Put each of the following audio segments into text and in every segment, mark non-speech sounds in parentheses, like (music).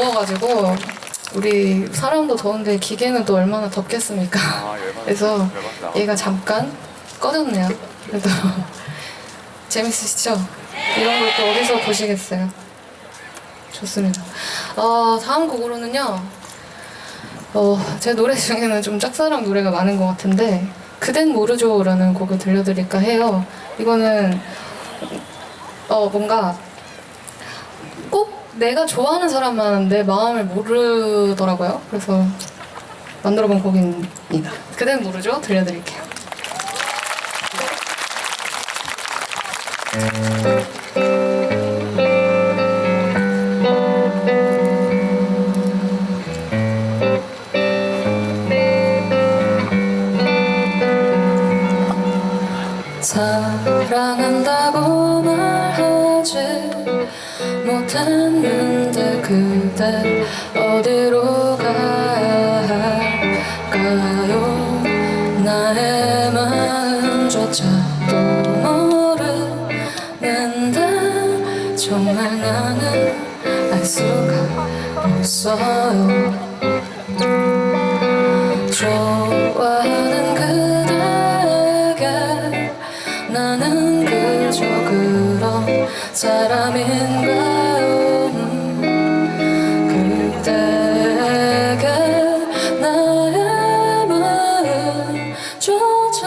더워가지고 우리 사람도 더운데 기계는 또 얼마나 덥겠습니까? 아, 열받네. (laughs) 그래서. 얘가 잠깐 꺼졌네요. 그래도 (laughs) 재밌으시죠? 이런 걸 또 어디서 보시겠어요? 좋습니다. 어, 다음 곡으로는요. 어, 제 노래 중에는 좀 짝사랑 노래가 많은 것 같은데 그댄 모르죠라는 곡을 들려드릴까 해요. 이거는 어 뭔가 꼭 내가 좋아하는 사람만 내 마음을 모르더라고요. 그래서 만들어본 곡입니다. 그댄 모르죠? 들려드릴게요. 사랑한다고 말하지 못했는데 그대 어디로 할까요? 나의 마음조차도 모르는데 정말 나는 알 수가 없어요. 좋아하는 그대에게 나는 그저 그런 사람인가요 음, 그대에게 나의 마음조차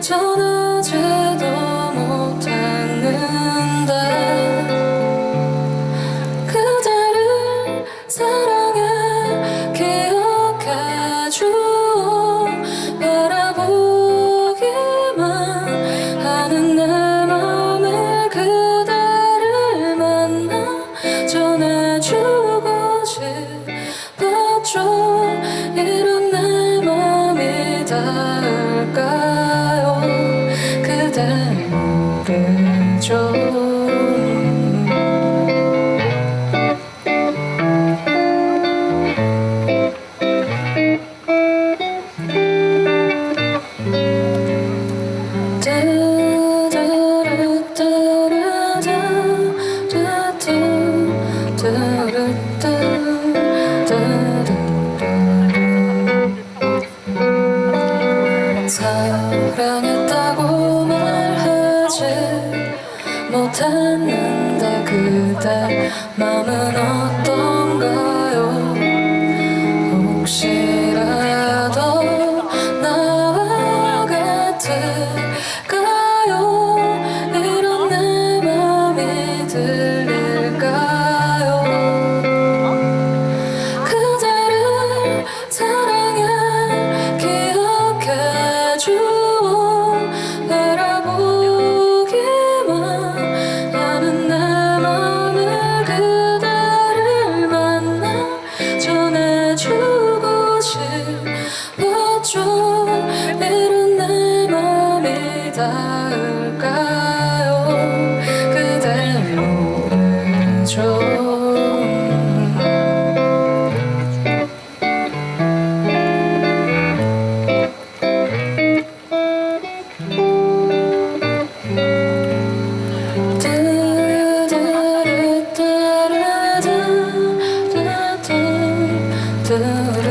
전하지 못했는데 그대 마음은 어떤가요? 혹시라도 나와 같은 닿을까요? 그댈